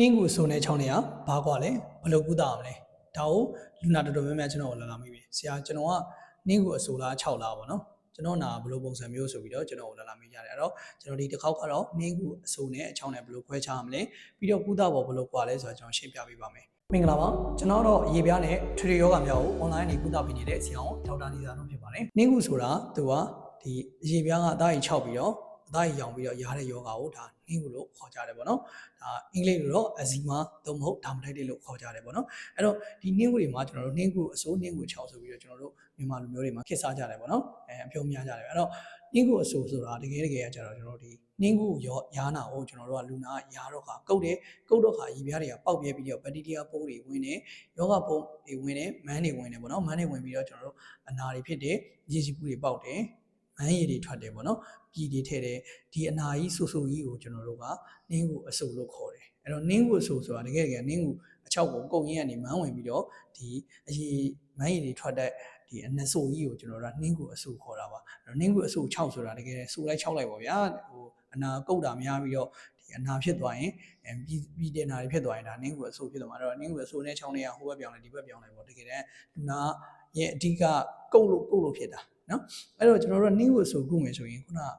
နှင်းကိုအစုံနဲ့ချောင်းနေတာဘာကွာလဲဘယ်လိုကူးတာမလဲဒါကိုလူနာတော်တော်များများကျွန်တော်လာလာမိပြီဆရာကျွန်တော်ကနှင်းကိုအစုံလား6လားပေါ့နော်ကျွန်တော်နာဘယ်လိုပုံစံမျိုးဆိုပြီးတော့ကျွန်တော်လာလာမိကြတယ်အဲ့တော့ကျွန်တော်ဒီတစ်ခေါက်ကတော့နှင်းကိုအစုံနဲ့အချောင်းနဲ့ဘယ်လိုခွဲခြားမလဲပြီးတော့ကူးတာပေါ်ဘယ်လိုကွာလဲဆိုတော့ကျွန်တော်ရှင်းပြပေးပါမယ်မင်္ဂလာပါကျွန်တော်တော့ရေပြားနဲ့ထရီယောဂများကို online နေကူးတာပေးနေတဲ့ဆရာအောင်ဒေါက်တာနေစာတော့ဖြစ်ပါတယ်နှင်းကိုဆိုတာသူကဒီရေပြားကအသားကြီးခြောက်ပြီးတော့အသားကြီးရောင်ပြီးတော့ရားတဲ့ယောဂါကိုဒါ နှင်းကူလို့ခေါ်ကြတယ်ပေါ့နော်ဒါအင်္ဂလိပ်လိုတော့အဇီမာသို့မဟုတ်ဒါမတိုက်တယ်လို့ခေါ်ကြတယ်ပေါ့နော်အဲ့တော့ဒီနှင်းကူတွေမှာကျွန်တော်တို့နှင်းကူအစိုးနှင်းကူ6ဆိုပြီးတော့ကျွန်တော်တို့မြန်မာလူမျိုးတွေမှာခေတ်စားကြတယ်ပေါ့နော်အဲအပြုံးများကြတယ်အဲ့တော့နှင်းကူအစိုးဆိုတာတကယ်တကယ်ကကျတော့ကျွန်တော်တို့ဒီနှင်းကူရောရားနာကိုကျွန်တော်တို့ကလူနာရားတော့ခါကုတ်တယ်ကုတ်တော့ခါရေပြားတွေကပေါက်ပြဲပြီးတော့ဘက်တီးရီးယားပိုးတွေဝင်တယ်ယောဂပိုးတွေဝင်တယ်မန်းတွေဝင်တယ်ပေါ့နော်မန်းတွေဝင်ပြီးတော့ကျွန်တော်တို့အနာတွေဖြစ်တယ်ရေစီပူတွေပေါက်တယ် မန်းရည်တွေထွက်တယ်ပေါ့နော်ပြည်တွေထဲတယ်ဒီအနာကြီးဆူဆူကြီးကိုကျွန်တော်တို့ကနင်းကိုအဆူလို့ခေါ်တယ်အဲ့တော့နင်းကိုအဆူဆိုတာတကယ်တကယ်နင်းကိုအချောက်ကိုကုတ်ရင်းကနေမန်းဝင်ပြီးတော့ဒီအရေမန်းရည်တွေထွက်တဲ့ဒီအနဆူကြီးကိုကျွန်တော်တို့ကနင်းကိုအဆူခေါ်တာပါအဲ့တော့နင်းကိုအဆူ6ဆိုတာတကယ်ဆူလိုက်6လိုက်ပါဗျာဟိုအနာကုတ်တာများပြီးတော့ဒီအနာဖြစ်သွားရင်အဲပြီးပြီးတဲ့နာတွေဖြစ်သွားရင်ဒါနင်းကိုအဆူဖြစ်သွားမှာအဲ့တော့နင်းကိုအဆူနဲ့6နဲ့ဟိုဘက်ပြောင်းလိုက်ဒီဘက်ပြောင်းလိုက်ပေါ့တကယ်တမ်းလူနာရဲ့အဓိကကုတ်လို့ကုတ်လို့ဖြစ်တာ နော်အဲ့တော့ကျွန်တော်တို့ကနင်းကိုအဆူကုမယ်ဆိုရင်ခုနက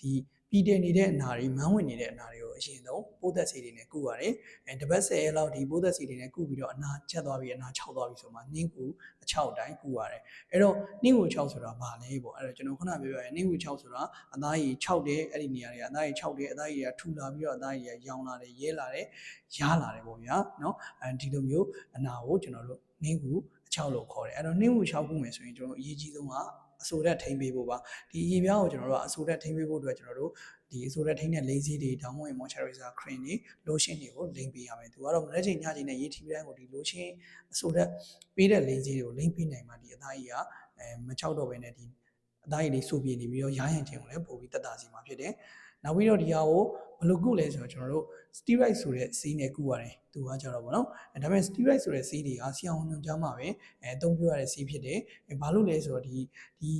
ဒီပြီးတဲ့နေတဲ့အနာတွေမန်းဝင်နေတဲ့အနာတွေကိုအရင်ဆုံးပိုးသက်စီတွေနဲ့ကုရတယ်အဲတပတ်10ရက်လောက်ဒီပိုးသက်စီတွေနဲ့ကုပြီးတော့အနာချက်သွားပြီးအနာ6သွားပြီးဆိုမှနင်းကူအချောက်တိုင်းကုရတယ်အဲ့တော့နင်းကူ6ဆိုတာဘာလဲပေါ့အဲ့တော့ကျွန်တော်ခုနပြောပြရင်နင်းကူ6ဆိုတာအသားကြီး6တယ်အဲ့ဒီနေရာတွေကအသားကြီး6တယ်အသားကြီးတွေကထူလာပြီးတော့အသားကြီးတွေကရောင်လာတယ်ရဲလာတယ်ရားလာတယ်ပေါ့ဗျာနော်အဲဒီလိုမျိုးအနာကိုကျွန်တော်တို့နင်းကူအချောက်လို့ခေါ်တယ်အဲ့တော့နင်းကူ6ကုမယ်ဆိုရင်ကျွန်တော်အရေးကြီးဆုံးက အဆိုရက်ထိမ့်ပေးဖို့ပါဒီရေပြားကိုကျွန်တော်တို့ကအဆိုရက်ထိမ့်ပေးဖို့အတွက်ကျွန်တော်တို့ဒီအဆိုရက်ထိမ့်တဲ့ lazy တွေ downward moisturizer cream တွေ lotion တွေကိုလိမ့်ပေးရမယ်သူကတော့မနေ့ချိန်ညချိန်နဲ့ရေထိတိုင်းကိုဒီ lotion အဆိုရက်ပေးတဲ့ lazy တွေကိုလိမ့်ပေးနိုင်မှဒီအသားကြီးကအဲမချောက်တော့ဘဲနဲ့ဒီအသားကြီးလေးဆိုပြနေပြီးတော့ရားရန်ခြင်းကိုလည်းပို့ပြီးတက်တာစီမှာဖြစ်တယ်နောက်ပြီးတော့ဒီဟာကို ဘယ်လိုကုလဲဆိုတော့ကျွန်တော်တို့ steroid ဆိုတဲ့ဆေးနဲ့ကုရတယ်သူကကြတော့ဗောနော်အဲဒါပေမဲ့ steroid ဆိုတဲ့ဆေးတွေကဆီအောင်ညွန်ကြားမှာပဲအဲအသုံးပြုရတဲ့ဆေးဖြစ်တယ်အဲဘာလို့လဲဆိုတော့ဒီဒီ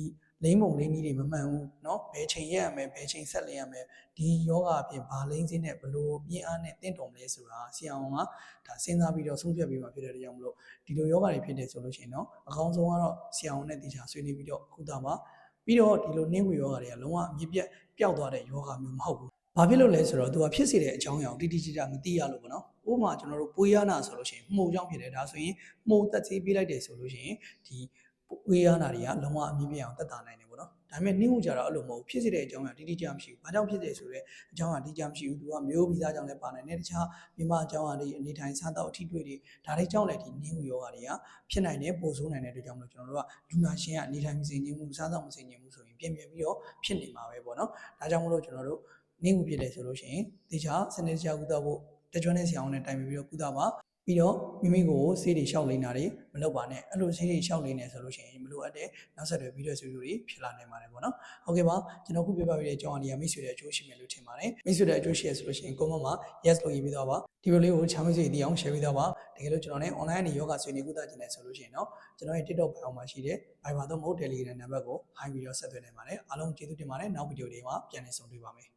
လိမ့်မုံလိမ့်ကြီးတွေမမှန်ဘူးเนาะဘယ်ချိန်ရက်ရမယ်ဘယ်ချိန်ဆက်လျရမယ်ဒီယောဂအပြင်ဘာလိမ့်စင်းနဲ့ဘလို့ပြင်းအားနဲ့တင့်တော်မလဲဆိုတာဆီအောင်ကဒါစဉ်းစားပြီးတော့ဆုံးဖြတ်ပြီးမှဖြစ်တဲ့ကြောင့်မလို့ဒီလိုယောဂတွေဖြစ်တယ်ဆိုလို့ရှိရင်เนาะအကောင်းဆုံးကတော့ဆီအောင်နဲ့တေချာဆွေးနွေးပြီးတော့ကုသပါပြီးတော့ဒီလိုနှင်းဝေယောဂတွေကလုံးဝအမြင့်ပြတ်ပျောက်သွားတဲ့ယောဂမျိုးမဟုတ်ဘူး ဘာဖြစ်လို့လဲဆိုတော့သူကဖြစ်စေတဲ့အကြောင်းအရာကိုတိတိကျကျမသိရလို့ပေါ့နော်။ဥပမာကျွန်တော်တို့ပွေးရနာဆိုလို့ရှိရင်မှုကြောင့်ဖြစ်တယ်ဒါဆိုရင်မှုတက်သေးပေးလိုက်တယ်ဆိုလို့ရှိရင်ဒီပွေးရနာတွေကလုံးဝအမြင့်ပြတ်အောင်တက်တာနိုင်တယ်ပေါ့နော်။ဒါပေမဲ့နှင်းမှုကြတော့အဲ့လိုမဟုတ်ဖြစ်စေတဲ့အကြောင်းအရာတိတိကျကျမရှိဘူး။ဘာကြောင့်ဖြစ်တယ်ဆိုတော့အကြောင်းအရာတိကျမရှိဘူး။သူကမျိုးဗီဇကြောင့်လည်းပါနိုင်တယ်။တခြားမြန်မာအကြောင်းအရာတွေအနေထိုင်စားတော့အထီးတွေ့တွေဒါတွေကြောင့်လည်းဒီနှင်းမှုယောဂတွေကဖြစ်နိုင်တယ်ပိုဆိုးနိုင်တဲ့အတွက်ကြောင့်မလို့ကျွန်တော်တို့ကလူနာရှင်းကအနေထိုင်မစင်ခြင်းမှုစားတော့မစင်ခြင်းမှုဆိုရင်ပြင်ပြပြီးတော့ဖြစ်နေမှာပဲပေါ့နော်။ဒါကြောင့်မလို့ကျွန်တော်တို့ နင်းကူဖြစ်တယ်ဆိုလို့ရှိရင်တေချာစနစ်တကျကုသဖို့တကြွနဲ့ဆရာအောင်နဲ့တိုင်ပင်ပြီးတော့ကုသပါပြီးတော့မိမိကိုဆေးတွေလျှောက်လိမ့်တာတွေမလုပ်ပါနဲ့အဲ့လိုဆေးတွေလျှောက်လိမ့်နေဆိုလို့ရှိရင်မလိုအပ်တဲ့နောက်ဆက်တွဲဗီဒီယိုဆွေးနွေးတွေဖြစ်လာနိုင်ပါတယ်ပေါ့နော်ဟုတ်ကဲ့ပါကျွန်တော်ခုပြပြပေးတဲ့အကြောင်းအရာမိတ်ဆွေတွေအကျိုးရှိမယ်လို့ထင်ပါတယ်မိတ်ဆွေတွေအကျိုးရှိရဆိုလို့ရှိရင် comment မှာ yes လို့ရေးပြီးတော့ပါဒီလိုလေးကိုချမ်းမိတ်ဆွေတွေအောင် share ပြီးတော့ပါတကယ်လို့ကျွန်တော်နဲ့ online နေယောဂဆွေးနွေးကုသခြင်းနဲ့ဆိုလို့ရှိရင်တော့ကျွန်တော်ရဲ့ TikTok ဘောင်မှာရှိတဲ့ Viber တော့မဟုတ် Telegram နံပါတ်ကို high ပြီးတော့ဆက်သွယ်နိုင်ပါတယ်အားလုံးကျေးဇူးတင်ပါတယ်နောက်ဗီဒီယိုတွေမှာပြန်လည်ဆုံတွေ့ပါမယ်